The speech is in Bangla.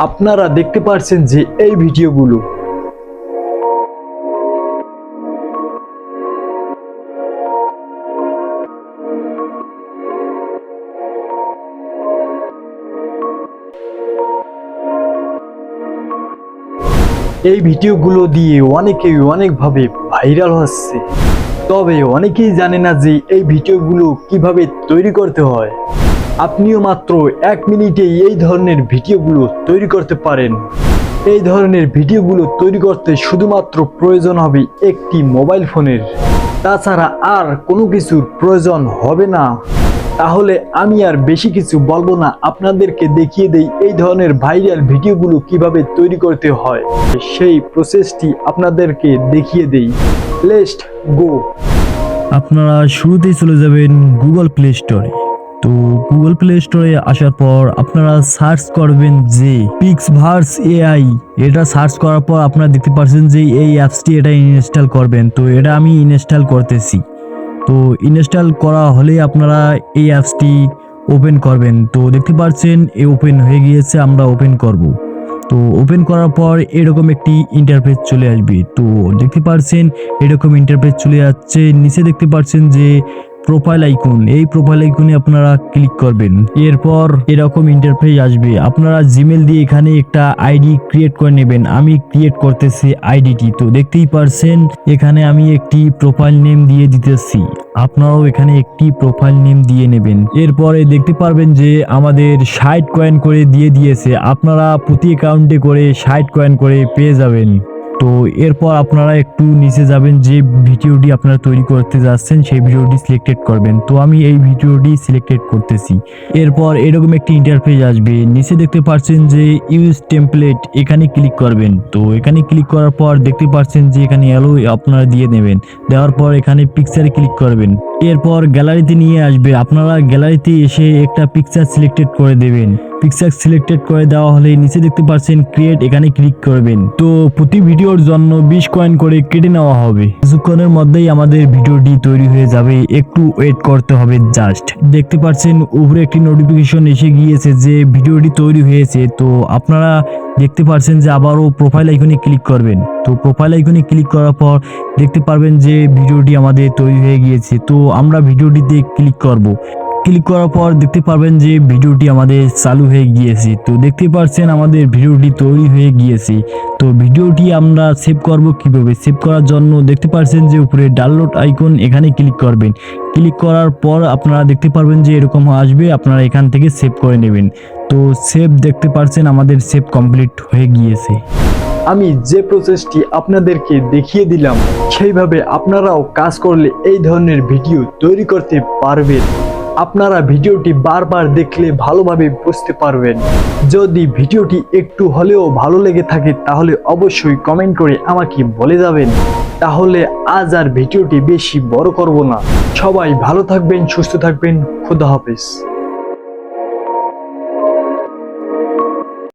আপনারা দেখতে পারছেন যে এই ভিডিওগুলো। এই ভিডিওগুলো দিয়ে অনেকেই অনেকভাবে ভাইরাল হচ্ছে। তবে অনেকেই জানে না যে এই ভিডিওগুলো কীভাবে তৈরি করতে হয়। আপনিও মাত্র এক মিনিটে এই ধরনের ভিডিওগুলো তৈরি করতে পারেন। এই ধরনের ভিডিওগুলো তৈরি করতে শুধুমাত্র প্রয়োজন হবে একটি মোবাইল ফোনের। তাছাড়া আর কোনো কিছুর প্রয়োজন হবে না। তাহলে আমি আর বেশি কিছু বলব না, আপনাদেরকে দেখিয়ে দেই এই ধরনের ভাইরাল ভিডিওগুলো কীভাবে তৈরি করতে হয়। সেই প্রসেসটি আপনাদেরকে দেখিয়ে দেই। লেস্ট গো আপনারা শুরুতেই চলে যাবেন গুগল প্লে স্টোরে তো গুগল প্লে স্টোরে আসার পর আপনারা সার্চ করবেন যে পিক্স ভার্স এআই এটা সার্চ করার পর আপনারা দেখতে পাচ্ছেন যে এই অ্যাপসটি এটা ইনস্টল করবেন। তো এটা আমি ইনস্টল করতেছি। তো ইনস্টল করা হলে আপনারা এই অ্যাপসটি ওপেন করবেন। তো দেখতে পাচ্ছেন এ ওপেন হয়ে গিয়েছে, আমরা ওপেন করব। তো ওপেন করার পর এরকম একটি ইন্টারফেস চলে আসবে। তো দেখতে পাচ্ছেন এরকম ইন্টারফেস চলে যাচ্ছে। নিচে দেখতে পাচ্ছেন যে প্রোফাইল আইকন এই প্রোফাইল আইকনে আপনারা ক্লিক করবেন। এরপর এরকম ইন্টারফেস আসবে। আপনারা জিমেল দিয়ে এখানে একটা আইডি ক্রিয়েট করে নেবেন। আমি ক্রিয়েট করতেছি আইডিটি তো দেখতেই পারছেন, এখানে আমি একটি প্রোফাইল নেম দিয়ে দিতেছি। আপনারাও এখানে একটি প্রোফাইল নেম দিয়ে নেবেন। এরপরে দেখতে পারবেন যে আমাদের ষাট কয়েন করে দিয়ে দিয়েছে। আপনারা প্রতি অ্যাকাউন্টে করে ষাট কয়েন করে পেয়ে যাবেন। তো এরপর আপনারা একটু নিচে যাবেন যে ভিডিওটি আপনারা তৈরি করতে যাচ্ছেন, সেই ভিডিওটি সিলেক্টেড করবেন। তো আমি এই ভিডিওটি সিলেক্টেড করতেছি। এরপর এরকম একটি ইন্টারফেস আসবে। নিচে দেখতে পাচ্ছেন যে ইউজ টেমপ্লেট এখানে ক্লিক করবেন। তো এখানে ক্লিক করার পর দেখতে পাচ্ছেন যে এখানে অ্যালো আপনারা দিয়ে নেবেন। দেওয়ার পর এখানে পিকচারে ক্লিক করবেন। এরপর গ্যালারিতে নিয়ে আসবে। আপনারা গ্যালারিতে এসে একটা পিকচার সিলেক্টেড করে দেবেন। পিকচার সিলেক্টেড করে দেওয়া হলে নিচে দেখতে পাচ্ছেন ক্রিয়েট এখানে ক্লিক করবেন। তো প্রতি ভিডিওর জন্য বিশ কয়েন করে কেটে নেওয়া হবে। কিছুক্ষণের মধ্যেই আমাদের ভিডিওটি তৈরি হয়ে যাবে। একটু ওয়েট করতে হবে জাস্ট দেখতে পাচ্ছেন উপরে একটি নোটিফিকেশন এসে গিয়েছে যে ভিডিওটি তৈরি হয়েছে। তো আপনারা দেখতে পাচ্ছেন যে আবারও প্রোফাইল আইকনে ক্লিক করবেন। তো প্রোফাইল আইকনে ক্লিক করার পর দেখতে পারবেন যে ভিডিওটি আমাদের তৈরি হয়ে গিয়েছে। তো আমরা ভিডিওটিতে ক্লিক করব। ক্লিক করার পর দেখতে পারবেন যে ভিডিওটি আমাদের চালু হয়ে গিয়েছে। তো দেখতে পাচ্ছেন আমাদের ভিডিওটি তৈরি হয়ে গিয়েছে। তো ভিডিওটি আমরা সেভ করব কীভাবে? সেভ করার জন্য দেখতে পাচ্ছেন যে উপরে ডাউনলোড আইকন এখানে ক্লিক করবেন। ক্লিক করার পর আপনারা দেখতে পারবেন যে এরকম আসবে, আপনারা এখান থেকে সেভ করে নেবেন। তো সেভ দেখতে পাচ্ছেন আমাদের সেভ কমপ্লিট হয়ে গিয়েছে। আমি যে প্রসেসটি আপনাদেরকে দেখিয়ে দিলাম, সেইভাবে আপনারাও কাজ করলে এই ধরনের ভিডিও তৈরি করতে পারবেন। আপনারা ভিডিওটি বারবার দেখলে ভালোভাবে বুঝতে পারবেন। যদি ভিডিওটি একটু হলেও ভালো লেগে থাকে, তাহলে অবশ্যই কমেন্ট করে আমাকে বলে যাবেন। তাহলে আজ আর ভিডিওটি বেশি বড় করব না। সবাই ভালো থাকবেন, সুস্থ থাকবেন, খুদা হাফেজ।